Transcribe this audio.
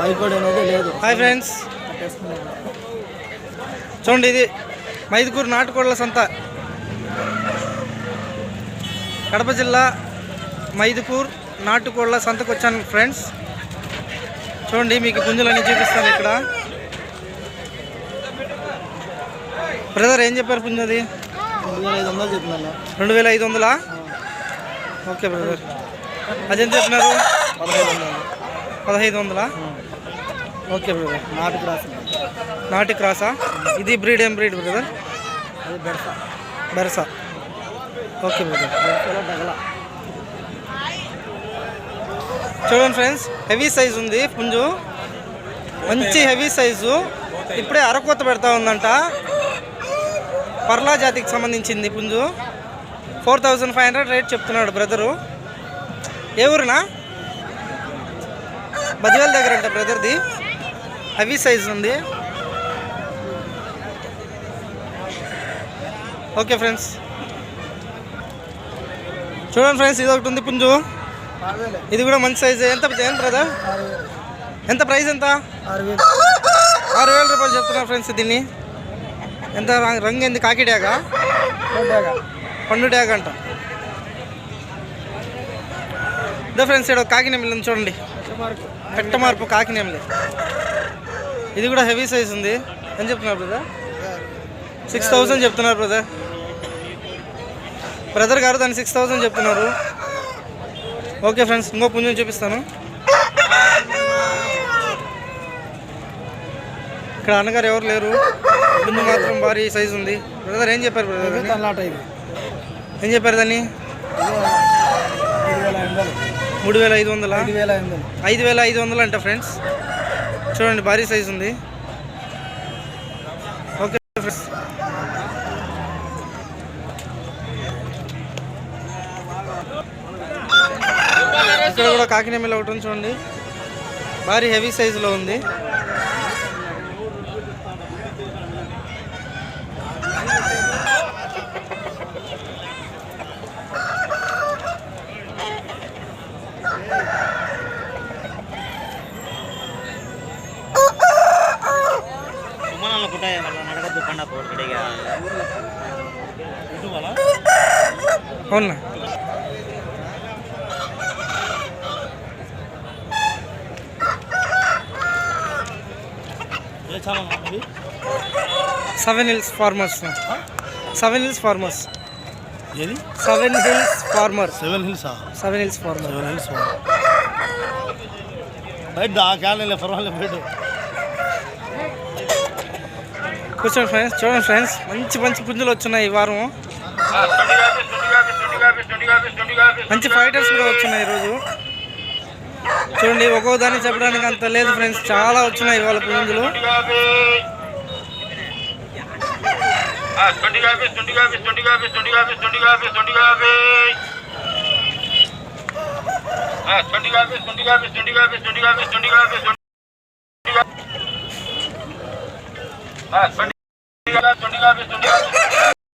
లేదు. Hi friends చూడండి ఇది మైదుకూరు నాటుకోళ్ళ సంత. కడప జిల్లా మైదుకూర్ నాటుకోళ్ళ సంతకు వచ్చాను ఫ్రెండ్స్ చూడండి మీకు పుంజులన్నీ చూపిస్తాను ఇక్కడ. బ్రదర్ ఏం చెప్పారు పుంజు అది? రెండు వేల ఐదు వందలు చెప్తున్నాను రెండు వేల ఐదు వందలా? ఓకే బ్రదర్ అదేం చెప్పినారు? పదహైదు వందలు? Okay brother. నాటు క్రాస్ నాటి క్రాసా? ఇది బ్రీడ్ ఏం బ్రీడ్ బ్రదర్? అది బెడస బెరసా. Okay brother. డగల. చూడండి ఫ్రెండ్స్ హెవీ సైజ్ ఉంది పుంజు. మంచి హెవీ సైజు. ఇప్పుడే అరకొత్త పెడతా ఉందంట. పర్లా జాతికి సంబంధించింది పుంజు. Four thousand five hundred rate చెప్తున్నాడు బ్రదరు. ఏ ఊరినా? బదివేల దగ్గర అంట బ్రదర్ది హెవీ సైజ్ ఉంది. ఓకే ఫ్రెండ్స్ చూడండి ఫ్రెండ్స్ ఇది ఒకటి ఉంది పుంజు. ఇది కూడా మంచి సైజ్ ఎంత ఎంత బ్రదర్ ఎంత ప్రైస్ ఎంత? ఆరు వేలు రూపాయలు చెప్తున్నారు ఫ్రెండ్స్ దీన్ని. ఎంత రంగు ఏంది? కాకి డ్యాగా కోటాగా పండు డ్యాగ్ అంట ఇదో ఫ్రెండ్స్ ఇక్కడ కాకి నెమిలి ఉంది చూడండి. పెట్ట మార్పు కాకి నెమిలి ఇది కూడా హెవీ సైజ్ ఉంది. ఎంత చెప్తున్నారు బ్రదర్? సిక్స్ థౌజండ్ చెప్తున్నారు బ్రదర్. బ్రదర్ గారు దాన్ని సిక్స్ థౌజండ్ చెప్తున్నారు. ఓకే ఫ్రెండ్స్ ఇంకో పుంజం చూపిస్తాను. ఇక్కడ అన్నగారు ఎవరు లేరు. పుంజు మాత్రం భారీ సైజ్ ఉంది. బ్రదర్ ఏం చెప్పారు బ్రదర్? ఏం చెప్పారు దాన్ని ఐదు వేల ఐదు వందలు మూడు వేల ఐదు వందల? ఐదు వేల ఐదు వందలు. ఐదు వేల ఐదు వందలు అంట ఫ్రెండ్స్. చూడండి భారీ సైజ్ ఉంది. Okay friends. ఇక్కడ కూడా కాకినేమిల్ ఒకటి ఉంది చూడండి. భారీ హెవీ సైజులో ఉంది. ಸುಮ್ಮನಲ್ಲ ಪುಟ್ಟ ನಡಗದ್ದು ಕಣ್ಣ ಕಡೆಗೆ అవునా seven hills farmers seven hills farmers ఏది seven hills farmer seven hills seven hills farmer seven hills బయట ఆ క్యాలే పర్వాలేదు బయట కూర్చోండి ఫ్రెండ్స్ చూడండి ఫ్రెండ్స్ మంచి మంచి పుంజులు వచ్చున్నాయి ఈ వారం. మంచి ఫైటర్స్ కూడా వచ్చున్నాయి ఈరోజు. చూడండి ఒక్కో దాన్ని చెప్పడానికి అంత లేదు ఫ్రెండ్స్ చాలా వచ్చినాయి ఇవాళ పుంజులు. Ah,